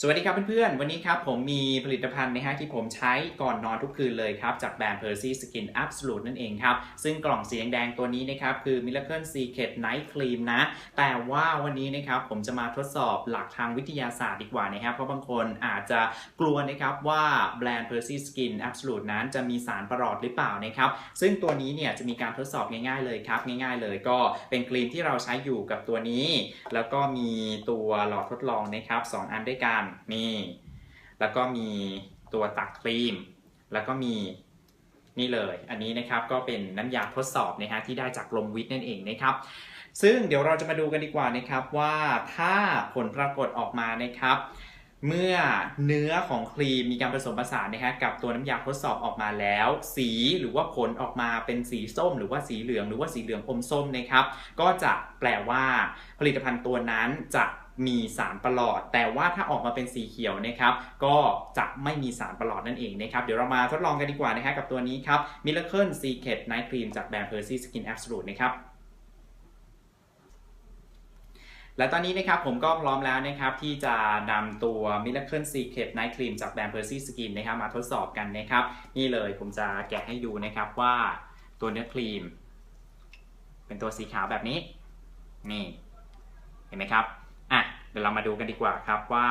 สวัสดีครับเพื่อนๆ วันนี้ครับผมมีผลิตภัณฑ์นะฮะที่ผมใช้ก่อนนอนทุกคืนเลยครับ จากแบรนด์ Percy Skin Absolute นั่นเองครับ ซึ่งกล่องสีแดงตัวนี้นะครับ คือ Miracle Secret Night Cream นะ แต่ว่าวันนี้นะครับผมจะมาทดสอบหลักทางวิทยาศาสตร์ดีกว่านะครับ เพราะบางคนอาจจะกลัวนะครับว่าแบรนด์ Percy Skin Absolute นั้นจะมีสารประหลอดหรือเปล่านะครับ ซึ่งตัวนี้เนี่ยจะมีการทดสอบง่ายๆเลยครับง่าย ๆ เลยก็เป็นครีมที่เราใช้อยู่กับตัวนี้ แล้วก็มีตัวหลอดทดลองนะครับสองอันด้วยกันนี่ แล้วก็มีตัวตักครีม แล้วก็มีนี่เลย อันนี้นะครับก็เป็นน้ำยาทดสอบนะฮะที่ได้จากลมวิทย์นั่นเองนะครับ ซึ่งเดี๋ยวเราจะมาดูกันดีกว่านะครับว่าถ้าผลปรากฏออกมานะครับ เมื่อเนื้อของครีมมีการผสมผสานนะฮะกับตัวน้ำยาทดสอบออกมาแล้ว สีหรือว่าผลออกมาเป็นสีส้ม หรือว่าสีเหลืองหรือว่าสีเหลืองอมส้มนะครับ ก็จะแปลว่าผลิตภัณฑ์ตัวนั้นจะ มีสารประหลอด แต่ว่าถ้าออกมาเป็นสีเขียวนะครับ ก็จะไม่มีสารประหลอดนั่นเองนะครับ เดี๋ยวเรามาทดลองกันดีกว่านะฮะกับตัวนี้ครับ Miracle Secret Night Cream จากแบรนด์ Percy Skin Absolute นะครับและตอนนี้นะครับผมก็พร้อมแล้วนะครับที่จะนำตัว Miracle Secret Night Cream จากแบรนด์ Percy Skin นะครับมาทดสอบกันนะครับ นี่เลยผมจะแกะให้ดูนะครับว่าตัวเนื้อครีม เป็นตัวสีขาวแบบนี้ นี่ เห็นไหมครับ ดี๋ยวเรามาดูกันดีกว่าครับว่า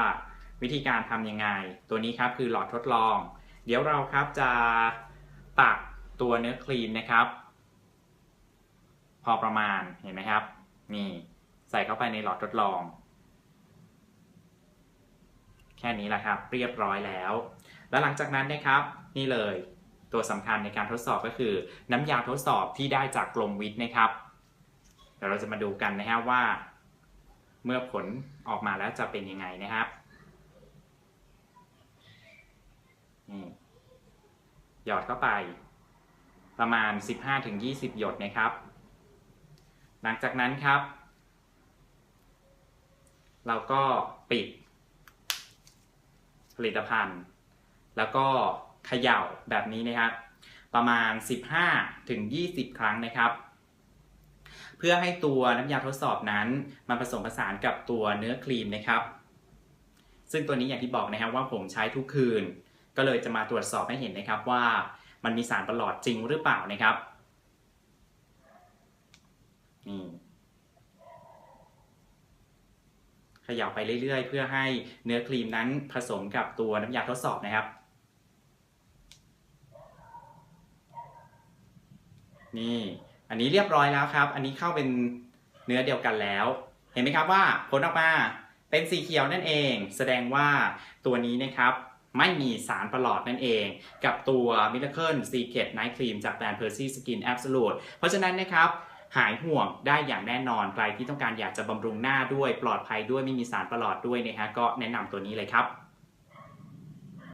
วิธีการทำยังไง ตัวนี้ครับคือหลอดทดลอง เดี๋ยวเราครับจะตักตัวเนื้อครีมนะครับ พอประมาณเห็นไหมครับ นี่ใส่เข้าไปในหลอดทดลอง แค่นี้แหละครับ เรียบร้อยแล้ว แล้วหลังจากนั้นนะครับ นี่เลย ตัวสำคัญในการทดสอบก็คือ น้ำยาทดสอบที่ได้จากกลมวิทย์นะครับเดี๋ยวเราจะมาดูกันนะฮะว่า เมื่อผลออกมาแล้วจะเป็นยังไงนะครับนี่หยอดเข้าไป ประมาณ 15-20 หยดนะครับ หลังจากนั้นครับ เราก็ปิด ผลิตภัณฑ์ แล้วก็เขย่าแบบนี้นะครับ ประมาณ 15-20 ครั้งนะครับ เพื่อให้ตัวน้ำยาทดสอบนั้นมาผสมผสานกับตัวเนื้อครีมนะครับ ซึ่งตัวนี้อย่างที่บอกนะครับว่าผมใช้ทุกคืน ก็เลยจะมาตรวจสอบให้เห็นนะครับว่ามันมีสารประหลอดจริงหรือเปล่านะครับนี่เขย่าไปเรื่อยๆ เพื่อให้เนื้อครีมนั้นผสมกับตัวน้ำยาทดสอบนะครับ นี่ อันนี้เรียบร้อยแล้วครับ อันนี้เข้าเป็นเนื้อเดียวกันแล้ว เห็นไหมครับว่าผลออกมาเป็นสีเขียวนั่นเอง แสดงว่าตัวนี้นะครับไม่มีสารประหลอดนั่นเอง กับตัว Miracle Secret Night Cream จากแบรนด์ Percy Skin Absolute เพราะฉะนั้นนะครับหายห่วงได้อย่างแน่นอนใครที่ต้องการอยากจะบำรุงหน้าด้วยปลอดภัยด้วยไม่มีสารประหลอดด้วยนะฮะก็แนะนำตัวนี้เลยครับ